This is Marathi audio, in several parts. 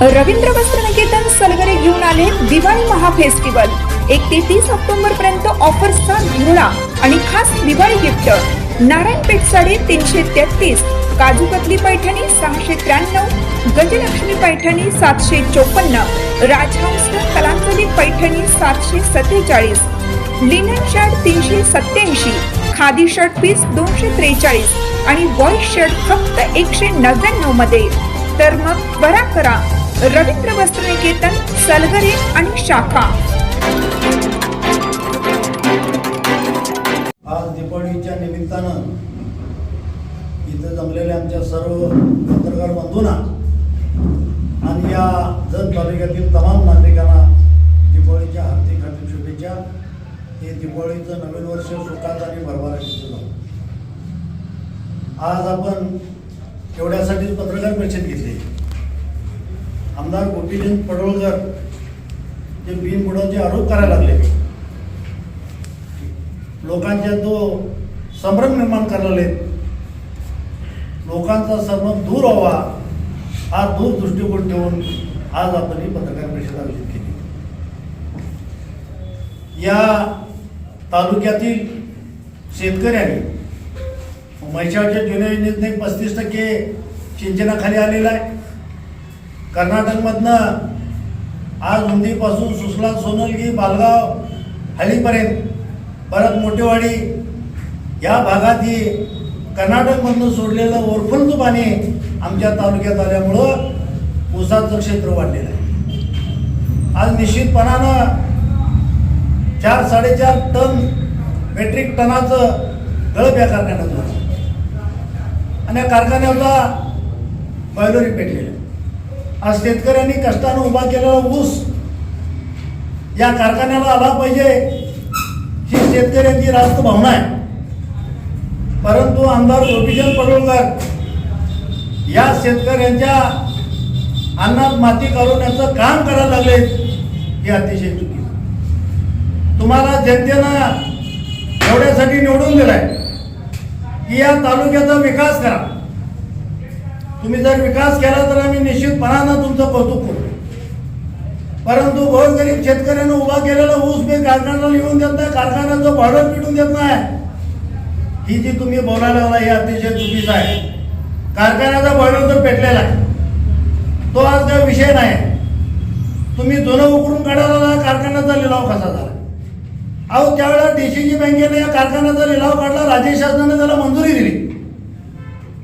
रवींद्र वस्त्र निकेतन सलगरे घेऊन आले दिवाळी महाफेस्टिवल एक ते तीस ऑक्टोबर पर्यंत ऑफर्सचा धुरळा आणि खास दिवाळी गिफ्ट. नारायणपेठ साडे तीनशे तेहतीस काजू कतली पैठणी सहाशे त्र्याण्णव गजलक्ष्मी पैठणी सातशे चोपन्न राजहंस कलांजली पैठणी सातशे सत्तेचाळीस लिनन शर्ट तीनशे सत्याऐंशी खादी शर्ट पीस दोनशे त्रेचाळीस आणि बॉईज शर्ट फक्त एकशे नव्याण्णवमध्ये तर मग बरा करा. रवींद्र वस्त्र निकेतन सलगरे आणि शाखा. आज दीपावलीच्या निमित्तानं इथं जमलेल्या आमच्या सर्व पत्रकार बंधूंना आणि या जत तालुक्यातील तमाम नागरिकांना दीपावलीच्या हार्दिक हार्दिक शुभेच्छा. हे दीपावलीचं नवीन वर्ष सुखात आणि भरभराटीचं आज आपण एवढ्यासाठीच पत्रकार परिषद घेतली. आमदार गोपीचंद पडोळकर जे बिनबुडाचे आरोप करायला लागले. लोकांच्या तो संभ्रम निर्माण करायला लोकांचा संभ्रम दूर व्हावा हा दूर दृष्टिकोन ठेवून आज आपण ही पत्रकार परिषद आयोजित केली. या तालुक्यातील शेतकऱ्यांनी म्हैसाळच्या जुन्या योजनेत पस्तीस टक्के सिंचनाखाली आलेला आहे. कर्नाटकमधनं आज उंदीपासून सुसला सोनलगी बालगाव हळीपर्यंत परत मोठेवाडी या भागात ही कर्नाटकमधनं सोडलेलं ओरफुलचं पाणी आमच्या तालुक्यात आल्यामुळं ऊसाचं क्षेत्र वाढलेलं आहे. आज निश्चितपणानं चार साडेचार टन मेट्रिक टनाचं गळप या कारखान्यात होतं आणि या कारखान्याचा बैलोरी पेटलेलं आज शेतकऱ्यांनी कष्टानं उभा केलेला ऊस या कारखान्याला आला पाहिजे ही शेतकऱ्यांची रास्त भावना आहे. परंतु आमदार गोपीचंद पडोळकर या शेतकऱ्यांच्या अन्नात माती घालवण्याचं काम करायला लागले हे अतिशय चुकीचं तुम्हाला जनतेनं एवढ्यासाठी निवडून दिलाय की या तालुक्याचा विकास करा. तुम्ही जर विकास केला तर आम्ही निश्चितपणानं तुमचं कौतुक करू. परंतु गोरगरीब शेतकऱ्यानं उभा केलेला ऊस मी कारखान्याला लिहून देत नाही कारखान्याचं भाडं पिटून देत नाही. ही जी तुम्ही बोलायला लागला हे अतिशय चुकीचं आहे. कारखान्याचा भाडं तर पेटलेला आहे. तो आज काही विषय नाही. तुम्ही जुनं उकरून काढायला कारखान्याचा लिलाव कसा झाला? अहो त्यावेळेला डीसीजी बँकेने या कारखान्याचा लिलाव काढला राज्य शासनाने त्याला मंजुरी दिली.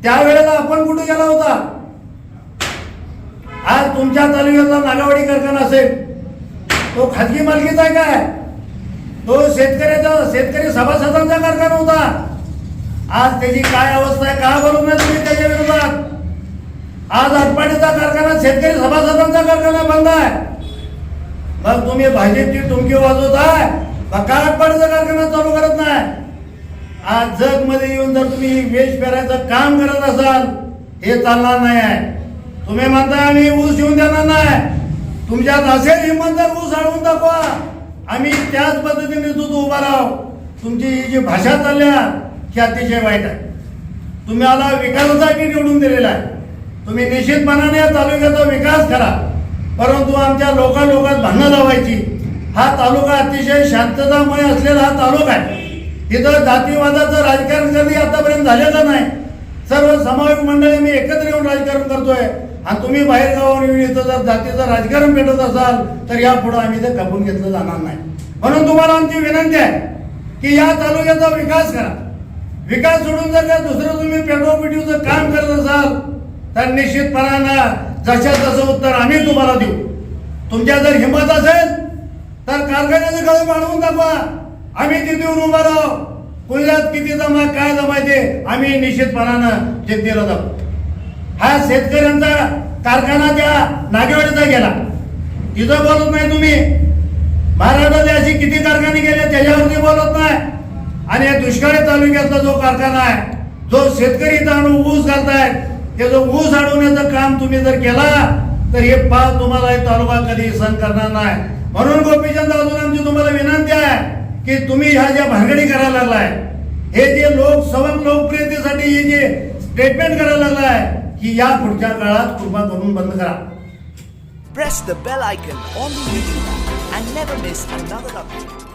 त्यावेळेला आपण कुठे गेला होता? आज तुमच्या तालुक्यातला नागावाडी कारखाना असेल. तो खाजगी मालकीचा आहे काय? तो शेतकऱ्याचा शेतकरी सभासदांचा कारखाना होता. आज त्याची काय अवस्था आहे? का बोलू नाही तुम्ही त्याच्या विरोधात? आज आटपाडीचा कारखाना शेतकरी सभासदांचा कारखाना बंद आहे. मग तुम्ही भाजपची टुमकी वाजवताय मग का आटपाडीचा कारखाना चालू करत नाही? आज जगमध्ये येऊन जर तुम्ही वेश पेरायचं काम करत असाल हे चालणार नाही आहे. तुम्ही म्हणता आम्ही ऊस येऊन देणार नाही. तुमच्यात असेल हिंमत तर ऊस आणून दाखवा. आम्ही त्याच पद्धतीने दूध उभा राहू तुमची ही जी भाषा चालल्या ही अतिशय वाईट आहे. तुम्ही आला विकासासाठी निवडून दिलेला आहे. तुम्ही निश्चितपणाने या तालुक्याचा विकास करा. परंतु आमच्या लोका लोकात भांडणं लावायची. हा तालुका अतिशय शांततामय असलेला हा तालुका आहे. इथं जातीवादाचं राजकारण कधी आतापर्यंत झालेलं नाही सर्व सामाजिक मंडळी मी एकत्र येऊन राजकारण करतोय. आणि तुम्ही बाहेर गावावर येऊन इथं जर जातीचं राजकारण भेटत असाल तर यापुढे आम्ही ते खपून घेतलं जाणार नाही. म्हणून तुम्हाला आमची विनंती आहे की या तालुक्याचा विकास करा. विकास सोडून जर का दुसरं तुम्ही पेटोपिटीचं काम करत असाल तर निश्चितपणानं जशा तसं उत्तर आम्ही तुम्हाला देऊ. तुमच्या जर हिंमत असेल तर कारखान्याचं गळे वाढवून दाखवा. आम्ही तिथे येऊन उभा राहू. कुल्यात किती जमा काय जमायचे आम्ही निश्चितपणानं जनतेला जाऊ. हा शेतकऱ्यांचा कारखाना त्या नागेवाडीचा गेला. तिथं बोलत नाही तुम्ही. महाराष्ट्रातले अशी किती कारखाने गेले त्याच्यावरती बोलत नाही. आणि या दुष्काळी तालुक्यातला जो कारखाना आहे जो शेतकरी इथं आणून ऊस घालतायत त्याचं ऊस अडवण्याचं काम तुम्ही जर केला तर हे पाच तुम्हाला हे तालुका कधी सहन करणार नाही. म्हणून गोपीचंद अजून आमची तुम्हाला विनंती आहे. की तुम्ही ह्या ज्या भानगडी करायला लागलाय हे जे लोक सवन लोकप्रियतेसाठी हे जे स्टेटमेंट करायला लागलाय की या पुढच्या काळात कृपा करून बंद करा press the bell icon on the YouTube app and never miss another update.